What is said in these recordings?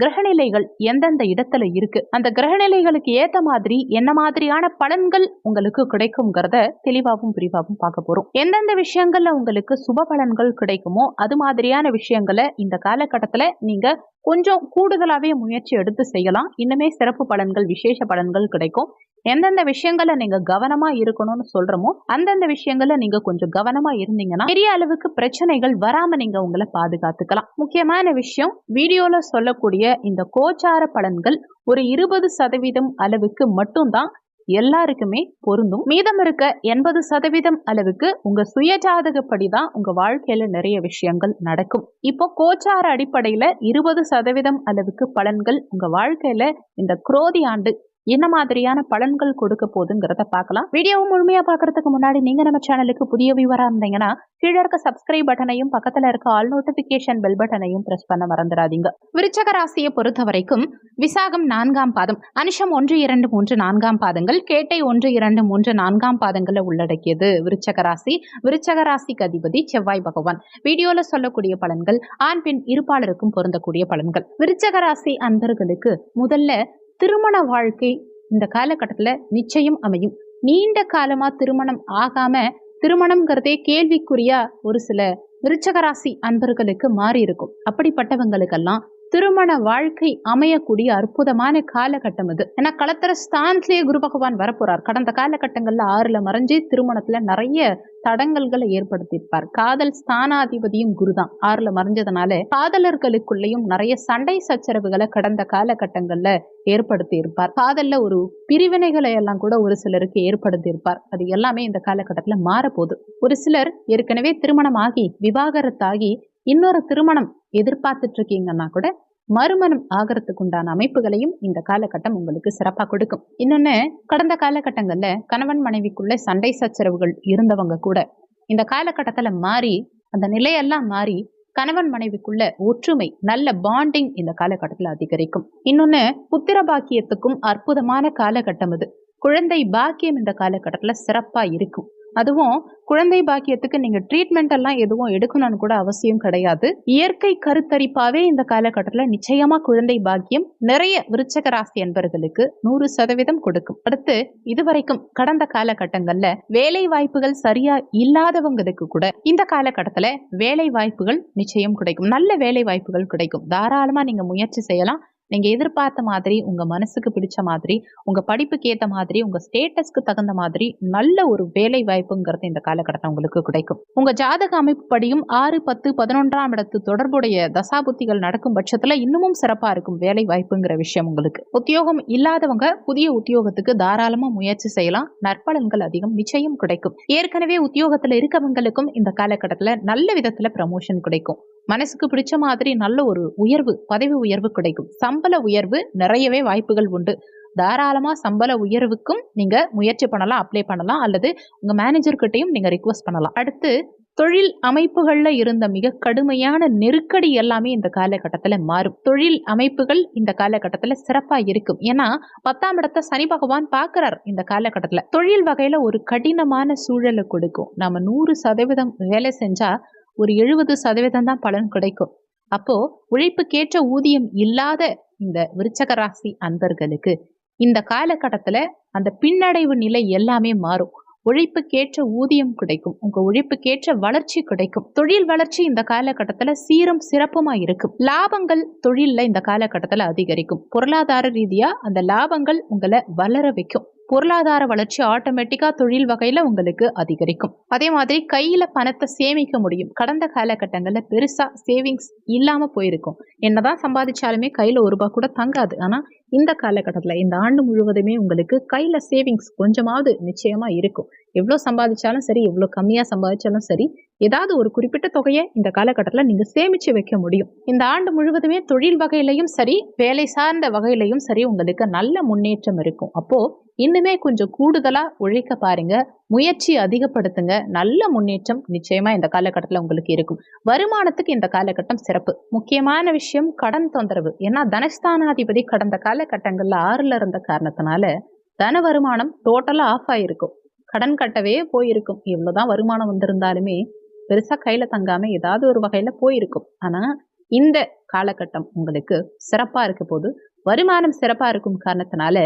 கிரகநிலைகள் எந்தெந்த இடத்துல இருக்கு? அந்த கிரகநிலைகளுக்கு ஏத்த மாதிரி என்ன மாதிரியான பலன்கள் உங்களுக்கு கிடைக்குங்கிறத தெளிவாகவும் விரிவாகவும் பார்க்க போறோம். எந்தெந்த விஷயங்கள்ல உங்களுக்கு சுப பலன்கள் கிடைக்குமோ அது மாதிரியான விஷயங்களை இந்த காலகட்டத்துல நீங்க கொஞ்சம் கூடுதலாவே முயற்சி எடுத்து செய்யலாம். இன்னுமே சிறப்பு பலன்கள் விசேஷ பலன்கள் கிடைக்கும். எந்தெந்த விஷயங்களை நீங்க கவனமா இருக்கணும்னு சொல்றோமோ அந்தந்த விஷயங்களை நீங்க கொஞ்சம் கவனமா இருந்தீங்கன்னா பெரிய அளவுக்கு பிரச்சனைகள் வராம நீங்க உங்களை பாதுகாத்துக்கலாம். முக்கியமான விஷயம் வீடியோல சொல்லக்கூடிய இந்த கோச்சார பலன்கள் ஒரு இருபது சதவீதம் அளவுக்கு மட்டும்தான் எல்லாருக்குமே பொருந்தும். மீதம் இருக்க எண்பது சதவீதம் அளவுக்கு உங்க சுயஜாதகப்படி தான் உங்க வாழ்க்கையில நிறைய விஷயங்கள் நடக்கும். இப்போ கோச்சார அடிப்படையில இருபது சதவீதம் அளவுக்கு பலன்கள் உங்க வாழ்க்கையில இந்த குரோதி ஆண்டு என்ன மாதிரியான பலன்கள் கொடுக்க போகுதுங்கிறத பார்க்கலாம். வீடியோவை முழுமையா பாக்குறதுக்கு முன்னாடி நீங்க நம்ம சேனலுக்கு புதிய வியூவரா இருந்தீங்கன்னா கீழே இருக்க சப்ஸ்கிரைப் பட்டனையும் பக்கத்துல இருக்க ஆல் நோட்டிபிகேஷன் பெல் பட்டனையும் பிரஸ் பண்ண மறந்துடாதீங்க. விருச்சக ராசியை பொறுத்த வரைக்கும் விசாகம் நான்காம் பாதம் அனுஷம் ஒன்று இரண்டு மூன்று நான்காம் பாதங்கள் கேட்டை ஒன்று இரண்டு மூன்று நான்காம் பாதங்களை உள்ளடக்கியது. விருச்சக ராசி விருச்சக ராசிக்கு அதிபதி செவ்வாய் பகவான். வீடியோல சொல்லக்கூடிய பலன்கள் ஆண் பெண் இருப்பாளருக்கும் பொருந்தக்கூடிய பலன்கள். விருச்சக ராசி அன்பர்களுக்கு முதல்ல திருமண வாழ்க்கை இந்த காலகட்டத்தில் நிச்சயம் அமையும். நீண்ட காலமா திருமணம் ஆகாம திருமணம்ங்கிறதே கேள்விக்குறியா ஒரு சில விருச்சகராசி அன்பர்களுக்கு மாறி இருக்கும் அப்படிப்பட்டவங்களுக்கெல்லாம் திருமண வாழ்க்கை அமையக்கூடிய அற்புதமான காலகட்டம் இது ஏன்னா களத்திர ஸ்தானத்திலேயே குரு பகவான் வரப்போறார். கடந்த காலகட்டங்கள்ல ஆறுல மறைஞ்சு திருமணத்துல நிறைய தடங்கல்களை ஏற்படுத்தியிருப்பார். காதல் ஸ்தானாதிபதியும் குருதான் ஆறுல மறைஞ்சதுனால காதலர்களுக்குள்ளேயும் நிறைய சண்டை சச்சரவுகளை கடந்த காலகட்டங்கள்ல ஏற்படுத்தி இருப்பார் காதல்ல ஒரு பிரிவினைகளை எல்லாம் கூட ஒரு சிலருக்கு ஏற்படுத்தி இருப்பார் அது எல்லாமே இந்த காலகட்டத்துல மாறப்போகுது. ஒரு சிலர் ஏற்கனவே திருமணம் ஆகி விவாகரத்தாகி இன்னொரு திருமணம் எதிர்பார்த்துட்டு இருக்கீங்கன்னா கூட மறுமணம் ஆகிறதுக்கு உண்டான அமைப்புகளையும் இந்த காலகட்டம் உங்களுக்கு சிறப்பாக கொடுக்கும். இன்னொன்று கடந்த காலகட்டங்களில் கணவன் மனைவிக்குள்ள சண்டை சச்சரவுகள் இருந்தவங்க கூட இந்த காலகட்டத்தில் மாறி அந்த நிலையெல்லாம் மாறி கணவன் மனைவிக்குள்ள ஒற்றுமை நல்ல பாண்டிங் இந்த காலகட்டத்தில் அதிகரிக்கும். இன்னொன்று புத்திர பாக்கியத்துக்கும் அற்புதமான காலகட்டம் இது குழந்தை பாக்கியம் இந்த காலகட்டத்தில் சிறப்பாக இருக்கும். அதுவும் குழந்தை பாக்கியத்துக்கு நீங்க ட்ரீட்மெண்ட் எல்லாம் எதுவும் எடுக்கணும்னு கூட அவசியம் கிடையாது. இயற்கை கருத்தரிப்பாவே இந்த காலகட்டத்தில் நிச்சயமா குழந்தை பாக்கியம் நிறைய விருச்சக ராசி என்பர்களுக்கு நூறு சதவீதம் கொடுக்கும். அடுத்து இதுவரைக்கும் கடந்த காலகட்டங்கள்ல வேலை வாய்ப்புகள் சரியா இல்லாதவங்களுக்கு கூட இந்த காலகட்டத்தில் வேலை வாய்ப்புகள் நிச்சயம் கிடைக்கும். நல்ல வேலை வாய்ப்புகள் கிடைக்கும். தாராளமா நீங்க முயற்சி செய்யலாம். நீங்கள் எதிர்பார்த்த மாதிரி உங்கள் மனசுக்கு பிடிச்ச மாதிரி உங்கள் படிப்புக்கு ஏற்ற மாதிரி உங்கள் ஸ்டேட்டஸ்க்கு தகுந்த மாதிரி நல்ல ஒரு வேலை வாய்ப்புங்கிறது இந்த காலகட்டம் உங்களுக்கு கிடைக்கும். உங்கள் ஜாதக அமைப்பு படியும் ஆறு பத்து பதினொன்றாம் இடத்து தொடர்புடைய தசாபுத்திகள் நடக்கும் பட்சத்தில் இன்னமும் சிறப்பாக இருக்கும் வேலை வாய்ப்புங்கிற விஷயம் உங்களுக்கு. உத்தியோகம் இல்லாதவங்க புதிய உத்தியோகத்துக்கு தாராளமாக முயற்சி செய்யலாம். நற்பலன்கள் அதிகம் நிச்சயம் கிடைக்கும். ஏற்கனவே உத்தியோகத்தில் இருக்கவங்களுக்கும் இந்த காலகட்டத்தில் நல்ல விதத்தில் ப்ரமோஷன் கிடைக்கும். மனசுக்கு பிடிச்ச மாதிரி நல்ல ஒரு உயர்வு பதவி உயர்வு கிடைக்கும். சம்பள உயர்வு நிறையவே வாய்ப்புகள் உண்டு. தாராளமாக சம்பள உயர்வுக்கும் நீங்கள் முயற்சி பண்ணலாம் அப்ளை பண்ணலாம் அல்லது உங்கள் மேனேஜர்கிட்டையும் நீங்கள் ரிக்வஸ்ட் பண்ணலாம். அடுத்து தொழில் அமைப்புகளில் இருந்த மிக கடுமையான நெருக்கடி எல்லாமே இந்த காலகட்டத்தில் மாறும். தொழில் அமைப்புகள் இந்த காலகட்டத்தில் சிறப்பாக இருக்கும். ஏன்னா பத்தாம் இடத்த சனி பகவான் பார்க்குறார் இந்த காலகட்டத்தில். தொழில் வகையில் ஒரு கடினமான சூழலை கொடுக்கும். நம்ம நூறு சதவீதம் வேலை செஞ்சால் ஒரு எழுபது சதவீதம் தான் பலன் கிடைக்கும். அப்போ உழைப்புக்கேற்ற ஊதியம் இல்லாத இந்த விருச்சக ராசி அன்பர்களுக்கு இந்த காலகட்டத்துல அந்த பின்னடைவு நிலை எல்லாமே மாறும். உழைப்புக்கேற்ற ஊதியம் கிடைக்கும். உங்க உழைப்புக்கேற்ற வளர்ச்சி கிடைக்கும். தொழில் வளர்ச்சி இந்த காலகட்டத்துல சீரும் சிறப்புமா இருக்கும். லாபங்கள் தொழில்ல இந்த காலகட்டத்துல அதிகரிக்கும். பொருளாதார ரீதியா அந்த லாபங்கள் உங்களை வளர வைக்கும். பொருளாதார வளர்ச்சி ஆட்டோமேட்டிக்காக தொழில் வகையில் உங்களுக்கு அதிகரிக்கும். அதே மாதிரி கையில் பணத்தை சேமிக்க முடியும். கடந்த காலகட்டங்களில் பெருசாக சேவிங்ஸ் இல்லாமல் போயிருக்கும். என்னதான் சம்பாதிச்சாலுமே கையில் ஒரு ரூபா கூட தங்காது. ஆனால் இந்த காலகட்டத்தில் இந்த ஆண்டு முழுவதுமே உங்களுக்கு கையில் சேவிங்ஸ் கொஞ்சமாவது நிச்சயமாக இருக்கும். எவ்வளோ சம்பாதிச்சாலும் சரி எவ்வளோ கம்மியாக சம்பாதிச்சாலும் சரி ஏதாவது ஒரு குறிப்பிட்ட தொகையை இந்த காலகட்டத்தில் நீங்கள் சேமித்து வைக்க முடியும். இந்த ஆண்டு முழுவதுமே தொழில் வகையிலையும் சரி வேலை சார்ந்த வகையிலையும் சரி உங்களுக்கு நல்ல முன்னேற்றம் இருக்கும். அப்போது இன்னுமே கொஞ்சம் கூடுதலாக உழைக்க பாருங்க முயற்சி அதிகப்படுத்துங்க நல்ல முன்னேற்றம் நிச்சயமா இந்த காலகட்டத்தில் உங்களுக்கு இருக்கும். வருமானத்துக்கு இந்த காலகட்டம் சிறப்பு. முக்கியமான விஷயம் கடன் தொந்தரவு. ஏன்னா தனஸ்தானாதிபதி கடந்த காலகட்டங்களில் ஆறுல இருந்த காரணத்தினால தன வருமானம் டோட்டலாக ஆஃப் ஆயிருக்கும். கடன் கட்டவே போயிருக்கும். இவ்வளோதான் வருமானம் வந்திருந்தாலுமே பெருசாக கையில் தங்காமல் ஏதாவது ஒரு வகையில் போயிருக்கும். ஆனால் இந்த காலகட்டம் உங்களுக்கு சிறப்பாக இருக்க போது வருமானம் சிறப்பாக இருக்கும் காரணத்தினால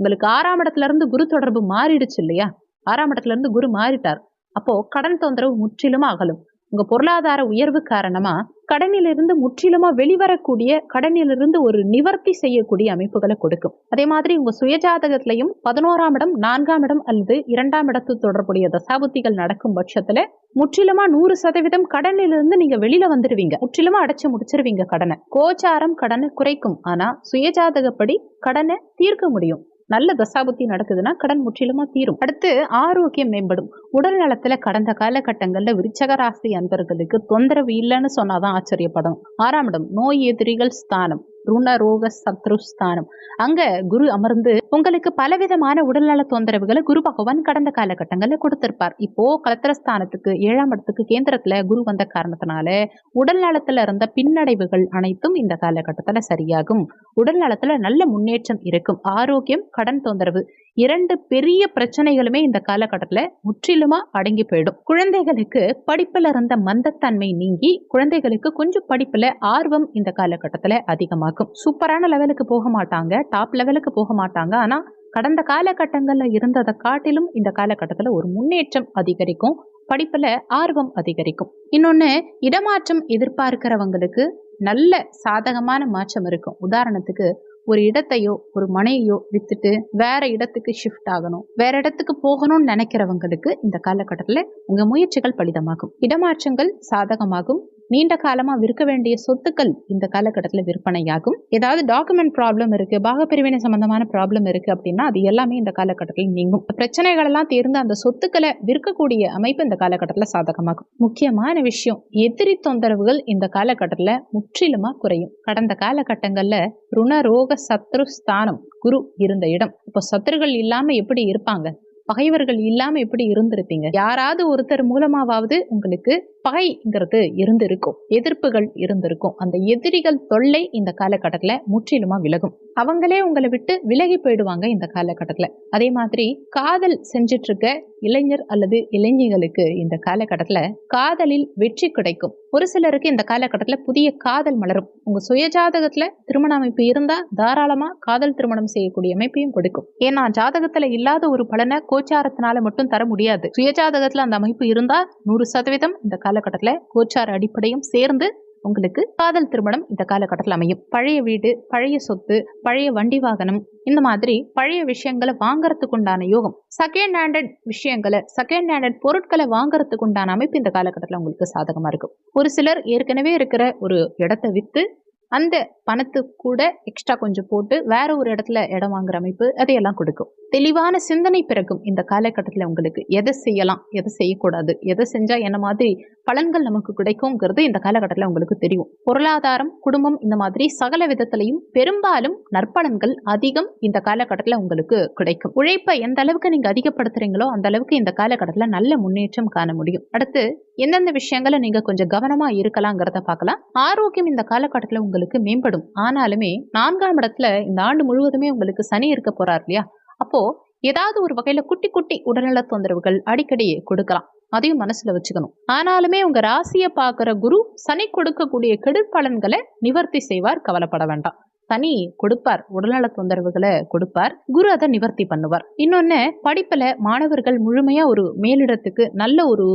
உங்களுக்கு ஆறாம் இடத்துலேருந்து குரு தொடர்பு மாறிடுச்சு இல்லையா? ஆறாம் இடத்துலேருந்து குரு மாறிட்டார். அப்போது கடன் தொந்தரவு முற்றிலும் அகலும். உங்க பொருளாதார உயர்வு காரணமா கடனிலிருந்து முற்றிலுமா வெளிவரக்கூடிய கடனிலிருந்து ஒரு நிவர்த்தி செய்யக்கூடிய அமைப்புகளை கொடுக்கும். அதே மாதிரி உங்க சுயஜாதகத்திலையும் பதினோராம் இடம் நான்காம் இடம் அல்லது இரண்டாம் இடத்து தொடர்புடைய தசாபுத்திகள் நடக்கும் பட்சத்துல முற்றிலுமா நூறு சதவீதம் கடனிலிருந்து நீங்க வெளியில வந்துடுவீங்க முற்றிலுமா அடைச்சு முடிச்சிருவீங்க கடனை. கோச்சாரம் கடனை குறைக்கும். ஆனா சுயஜாதகப்படி கடனை தீர்க்க முடியும். நல்ல தசாபுத்தி நடக்குதுன்னா கடன் முற்றிலுமா தீரும். அடுத்து ஆரோக்கியம் மேம்படும். உடல் நலத்துல கடந்த காலகட்டங்கள்ல விருச்சக ராசி அன்பர்களுக்கு தொந்தரவு இல்லைன்னு சொன்னாதான் ஆச்சரியப்படும் ஆறாம் இடம் நோய் எதிரிகள் ஸ்தானம். ருணரோக சத்ருஸ்தானம் அங்க குரு அமர்ந்து உங்களுக்கு பலவிதமான உடல்நல தொந்தரவுகளை குரு பகவான் கடந்த காலகட்டங்களில் கொடுத்திருப்பார். இப்போ கலத்திரஸ்தானத்துக்கு ஏழாம் இடத்துக்கு கேந்திரத்துல குரு வந்த காரணத்தினால உடல் நலத்துல இருந்த பின்னடைவுகள் அனைத்தும் இந்த காலகட்டத்துல சரியாகும். உடல் நலத்துல நல்ல முன்னேற்றம் இருக்கும். ஆரோக்கியம் கடன் தொந்தரவு இரண்டு பெரிய பிரச்சனைகளுமே இந்த காலகட்டத்தில் முற்றிலுமா அடங்கி போயிடும். குழந்தைகளுக்கு படிப்பில் இருந்த மந்தத்தன்மை நீங்கி குழந்தைகளுக்கு கொஞ்சம் படிப்பில் ஆர்வம் இந்த காலகட்டத்தில் அதிகமாகும். சூப்பரான லெவலுக்கு போக மாட்டாங்க டாப் லெவலுக்கு போக மாட்டாங்க. ஆனால் கடந்த காலகட்டங்களில் இருந்ததை காட்டிலும் இந்த காலகட்டத்தில் ஒரு முன்னேற்றம் அதிகரிக்கும் படிப்பில் ஆர்வம் அதிகரிக்கும். இன்னொன்னு இடமாற்றம் எதிர்பார்க்கிறவங்களுக்கு நல்ல சாதகமான மாற்றம் இருக்கும். உதாரணத்துக்கு ஒரு இடத்தையோ ஒரு மனையோ வித்துட்டு வேற இடத்துக்கு ஷிஃப்ட் ஆகணும். வேற இடத்துக்கு போகணும்னு நினைக்கிறவங்களுக்கு இந்த காலகட்டத்தில் உங்க முயற்சிகள் பலிதமாகும். இடமாற்றங்கள் சாதகமாகும். நீண்ட காலமாக விற்க வேண்டிய சொத்துக்கள் இந்த காலகட்டத்தில் விற்பனையாகும். ஏதாவது டாக்குமெண்ட் ப்ராப்ளம் இருக்கு பாகப்பிரிவினை சம்பந்தமான ப்ராப்ளம் இருக்கு அப்படின்னா அது எல்லாமே இந்த காலகட்டத்தில் நீங்கும். பிரச்சனைகள் எல்லாம் தீர்ந்து அந்த சொத்துக்களை விற்கக்கூடிய அமைப்பு இந்த காலகட்டத்தில் சாதகமாகும். முக்கியமான விஷயம் எதிரி தொந்தரவுகள் இந்த காலகட்டத்தில் முற்றிலுமா குறையும். கடந்த காலகட்டங்களில் ருணரோக சத்ரு ஸ்தானம் குரு இருந்த இடம். இப்போ சத்துருகள் இல்லாம எப்படி இருப்பாங்க? பகைவர்கள் இல்லாம எப்படி இருந்திருப்பீங்க? யாராவது ஒருத்தர் மூலமாவது உங்களுக்கு பகைங்கிறது இருந்திருக்கும் எதிர்ப்புகள் இருந்திருக்கும். அந்த எதிரிகள் தொல்லை இந்த காலகட்டத்தில் முற்றிலுமா விலகும். அவங்களே உங்களை விட்டு விலகி போயிடுவாங்க இந்த காலகட்டத்தில். அதே மாதிரி காதல் செஞ்சிட்டு இருக்க இளைஞர் அல்லது இளைஞர்களுக்கு இந்த காலகட்டத்தில் காதலில் வெற்றி கிடைக்கும். ஒரு சிலருக்கு இந்த காலகட்டத்தில் புதிய காதல் மலரும். உங்க சுயஜாதகத்துல திருமண அமைப்பு இருந்தா தாராளமா காதல் திருமணம் செய்யக்கூடிய அமைப்பையும் கொடுக்கும். ஏன்னா ஜாதகத்துல இல்லாத ஒரு பலனை கோச்சாரத்தினால மட்டும் தர முடியாது. சுயஜாதகத்துல அந்த அமைப்பு இருந்தா நூறு சதவீதம் இந்த காலகட்டத்தில் கோச்சார அடிப்படையும் சேர்ந்து உங்களுக்கு காதல் திருமணம் இந்த காலகட்டத்தில் அமையும். பழைய வீடு பழைய சொத்து பழைய வண்டி வாகனம் இந்த மாதிரி பழைய விஷயங்களை வாங்குறதுக்கு உண்டான யோகம் செகண்ட் ஹேண்டட் விஷயங்களை செகண்ட் ஹேண்டட் பொருட்களை வாங்குறதுக்கு உண்டான அமைப்பு இந்த காலகட்டத்தில் உங்களுக்கு சாதகமாக இருக்கும். ஒரு சிலர் ஏற்கனவே இருக்கிற ஒரு இடத்தை விற்று அந்த பணத்து கூட எக்ஸ்ட்ரா கொஞ்சம் போட்டு வேற ஒரு இடத்துல இடம் வாங்குற அமைப்பு அதையெல்லாம் கொடுக்கும். தெளிவான சிந்தனை பிறக்கும் இந்த காலகட்டத்தில் உங்களுக்கு எதை செய்யலாம் எதை செய்யக்கூடாது எதை செஞ்சால் என்ன மாதிரி பலன்கள் நமக்கு கிடைக்குங்கிறது இந்த காலகட்டத்தில் உங்களுக்கு தெரியும். பொருளாதாரம் குடும்பம் இந்த மாதிரி சகல விதத்திலையும் பெரும்பாலும் நற்பலன்கள் அதிகம் இந்த காலகட்டத்தில் உங்களுக்கு கிடைக்கும். உழைப்பை எந்த அளவுக்கு நீங்க அதிகப்படுத்துறீங்களோ அந்த அளவுக்கு இந்த காலகட்டத்தில் நல்ல முன்னேற்றம் காண முடியும். அடுத்து எந்தெந்த விஷயங்களை நீங்க கொஞ்சம் கவனமா இருக்கலாங்கிறத பார்க்கலாம். ஆரோக்கியம் இந்த காலகட்டத்தில் உங்களுக்கு மேம்படும். ஆனாலுமே நான்காம் இடத்துல இந்த ஆண்டு முழுவதுமே உங்களுக்கு சனி இருக்க போறார் இல்லையா? அப்போ ஏதாவது ஒரு வகையில குட்டி குட்டி உடல்நல தொந்தரவுகள் அடிக்கடி கொடுக்கலாம். அதையும் மனசுல வச்சுக்கணும். ஆனாலுமே உங்க ராசியை பார்க்குற குரு சனி கொடுக்கக்கூடிய கெடுப்பலன்களை நிவர்த்தி செய்வார் கவலைப்பட வேண்டாம். சனி கொடுப்பார் உடல்நல தொந்தரவுகளை கொடுப்பார் குரு அதை நிவர்த்தி பண்ணுவார். இன்னொன்னு படிப்புல மாணவர்கள் முழுமையா ஒரு மேலிடத்துக்கு நல்ல ஒரு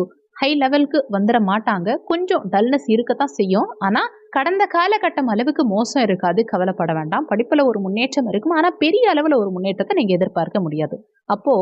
ஹை லெவலுக்கு வந்துட மாட்டாங்க. கொஞ்சம் டல்னஸ் இருக்கத்தான் செய்யும். ஆனா கடந்த காலகட்டம் அளவுக்கு மோசம் இருக்காது கவலைப்பட வேண்டாம். படிப்புல ஒரு முன்னேற்றம் இருக்கும். ஆனா பெரிய அளவுல ஒரு முன்னேற்றத்தை நீங்க எதிர்பார்க்க முடியாது. அப்போ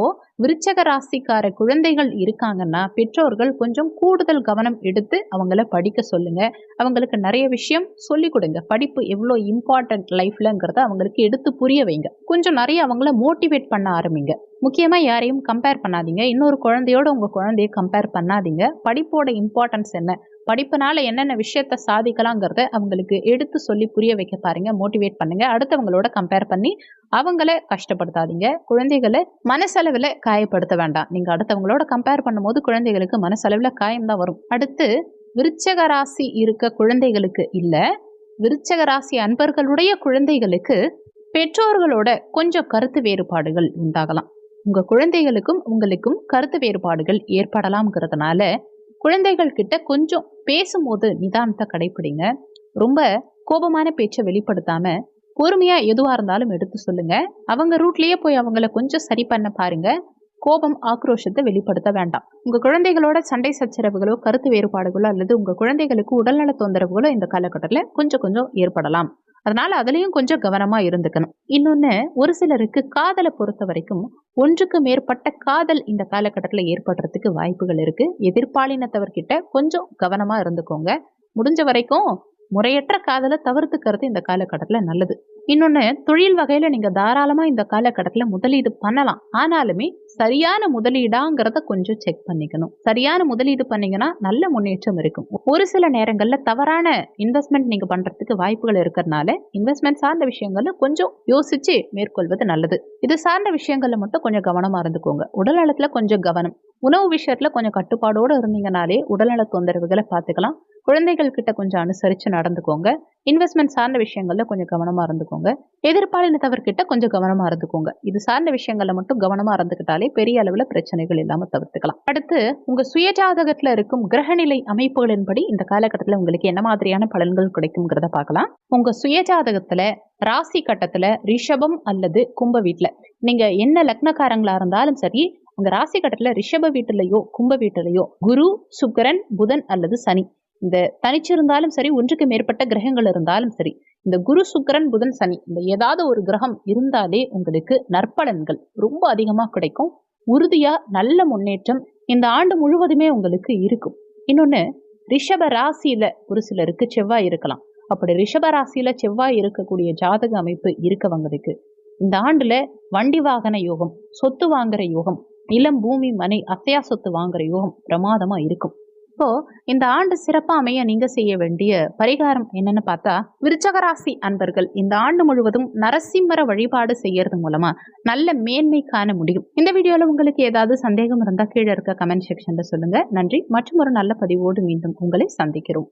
விருச்சக ராசிக்கார குழந்தைகள் இருக்காங்கன்னா பெற்றோர்கள் கொஞ்சம் கூடுதல் கவனம் எடுத்து அவங்கள படிக்க சொல்லுங்க. அவங்களுக்கு நிறைய விஷயம் சொல்லி கொடுங்க. படிப்பு எவ்வளோ இம்பார்ட்டன்ட் லைஃப்லங்கிறத அவங்களுக்கு எடுத்து புரிய வைங்க. கொஞ்சம் நிறைய அவங்கள மோட்டிவேட் பண்ண ஆரம்பிங்க. முக்கியமாக யாரையும் கம்பேர் பண்ணாதீங்க. இன்னொரு குழந்தையோட உங்கள் குழந்தைய கம்பேர் பண்ணாதீங்க. படிப்போட இம்பார்ட்டன்ஸ் என்ன? படிப்புனால என்னென்ன விஷயத்த சாதிக்கலாங்கிறத அவங்களுக்கு எடுத்து சொல்லி புரிய வைக்க பாருங்க மோட்டிவேட் பண்ணுங்க. அடுத்தவங்களோட கம்பேர் பண்ணி அவங்கள கஷ்டப்படுத்தாதீங்க. குழந்தைகளை மனசளவில் காயப்படுத்த வேண்டாம். நீங்கள் அடுத்தவங்களோட கம்பேர் பண்ணும்போது குழந்தைகளுக்கு மனசளவில் காயம்தான் வரும். அடுத்து விருச்சக ராசி இருக்க குழந்தைகளுக்கு இல்லை விருச்சக ராசி அன்பர்களுடைய குழந்தைகளுக்கு பெற்றோர்களோட கொஞ்சம் கருத்து வேறுபாடுகள் உண்டாகலாம். உங்கள் குழந்தைகளுக்கும் உங்களுக்கும் கருத்து வேறுபாடுகள் ஏற்படலாம்ங்கிறதுனால குழந்தைகள் கிட்ட கொஞ்சம் பேசும்போது நிதானத்தை கடைப்பிடிங்க. ரொம்ப கோபமான பேச்சை வெளிப்படுத்தாம பொறுமையா எதுவா இருந்தாலும் எடுத்து சொல்லுங்க. அவங்க ரூட்லயே போய் அவங்கள கொஞ்சம் சரி பண்ண பாருங்க. கோபம் ஆக்ரோஷத்தை வெளிப்படுத்த வேண்டாம். உங்க குழந்தைகளோட சண்டை சச்சரவுகளோ கருத்து வேறுபாடுகளோ அல்லது உங்க குழந்தைகளுக்கு உடல்நல தொந்தரவுகளோ இந்த காலகட்டத்தில் கொஞ்சம் கொஞ்சம் ஏற்படலாம். அதனால அதுலயும் கொஞ்சம் கவனமா இருந்துக்கணும். இன்னொன்னு ஒரு சிலருக்கு காதலை பொறுத்த வரைக்கும் ஒன்றுக்கு மேற்பட்ட காதல் இந்த காலகட்டத்தில் ஏற்படுறதுக்கு வாய்ப்புகள் இருக்கு. எதிர்பாலினத்தவர்கிட்ட கொஞ்சம் கவனமா இருந்துக்கோங்க. முடிஞ்ச வரைக்கும் முறையற்ற காதலை தவிர்த்துக்கிறது இந்த காலகட்டத்தில் நல்லது. இன்னொன்று தொழில் வகையில் நீங்கள் தாராளமாக இந்த காலகட்டத்தில் முதலீடு பண்ணலாம். ஆனாலுமே சரியான முதலீடாங்கிறத கொஞ்சம் செக் பண்ணிக்கணும். சரியான முதலீடு பண்ணீங்கன்னா நல்ல முன்னேற்றம் இருக்கும். ஒரு சில நேரங்களில் தவறான இன்வெஸ்ட்மெண்ட் நீங்கள் பண்ணுறதுக்கு வாய்ப்புகள் இருக்கிறதுனால இன்வெஸ்ட்மெண்ட் சார்ந்த விஷயங்களை கொஞ்சம் யோசிச்சு மேற்கொள்வது நல்லது. இது சார்ந்த விஷயங்களில் மட்டும் கொஞ்சம் கவனமாக இருந்துக்கோங்க. உடல் நலத்தில் கொஞ்சம் கவனம். உணவு விஷயத்தில் கொஞ்சம் கட்டுப்பாடோடு இருந்தீங்கனாலே உடல்நல தொந்தரவுகளை பார்த்துக்கலாம். குழந்தைகள் கிட்ட கொஞ்சம் அனுசரித்து நடந்துக்கோங்க. இன்வெஸ்ட்மெண்ட் சார்ந்த விஷயங்களில் கொஞ்சம் கவனமாக இருந்துக்கோங்க. எதிர்பாலினத்தவர்கிட்ட கொஞ்சம் கவனமாக இருந்துக்கோங்க. இது சார்ந்த விஷயங்களில் மட்டும் கவனமாக இருந்துக்கிட்டாலே பெரிய அளவில் பிரச்சனைகள் இல்லாமல் தவிர்த்துக்கலாம். அடுத்து உங்கள் சுயஜாதகத்தில் இருக்கும் கிரகநிலை அமைப்புகளின்படி இந்த காலகட்டத்தில் உங்களுக்கு என்ன மாதிரியான பலன்கள் கிடைக்குங்கிறத பார்க்கலாம். உங்கள் சுயஜாதகத்தில் ராசி கட்டத்தில் ரிஷபம் அல்லது கும்ப வீட்டில் நீங்கள் என்ன லக்னக்காரங்களாக இருந்தாலும் சரி உங்க ராசி கட்டத்தில் ரிஷப வீட்டிலையோ கும்ப வீட்டிலையோ குரு சுக்கரன் புதன் அல்லது சனி. இந்த தனிச்சிருந்தாலும் சரி ஒன்றுக்கு மேற்பட்ட கிரகங்கள் இருந்தாலும் சரி இந்த குரு சுக்கரன் புதன் சனி இந்த ஏதாவது ஒரு கிரகம் இருந்தாலே உங்களுக்கு நற்பலன்கள் ரொம்ப அதிகமாக கிடைக்கும். உறுதியா நல்ல முன்னேற்றம் இந்த ஆண்டு முழுவதுமே உங்களுக்கு இருக்கும். இன்னொன்று ரிஷப ராசியில ஒரு சிலருக்கு செவ்வாய் இருக்கலாம். அப்படி ரிஷப ராசியில செவ்வாய் இருக்கக்கூடிய ஜாதக அமைப்பு இருக்கவங்களுக்கு இந்த ஆண்டுல வண்டி வாகன யோகம் சொத்து வாங்குற யோகம் நிலம் பூமி மனை அத்தையா சொத்து வாங்குற யோகம் பிரமாதமா இருக்கும். இப்போ இந்த ஆண்டு சிறப்பா அமைய நீங்க செய்ய வேண்டிய பரிகாரம் என்னன்னு பார்த்தா விருச்சகராசி அன்பர்கள் இந்த ஆண்டு முழுவதும் நரசிம்மர வழிபாடு செய்யறது மூலமா நல்ல மேன்மை காண முடியும். இந்த வீடியோல உங்களுக்கு ஏதாவது சந்தேகம் இருந்தா கீழே இருக்க கமெண்ட் செக்ஷன்ல சொல்லுங்க. நன்றி. மற்றும் ஒரு நல்ல பதிவோடு மீண்டும் உங்களை சந்திக்கிறோம்.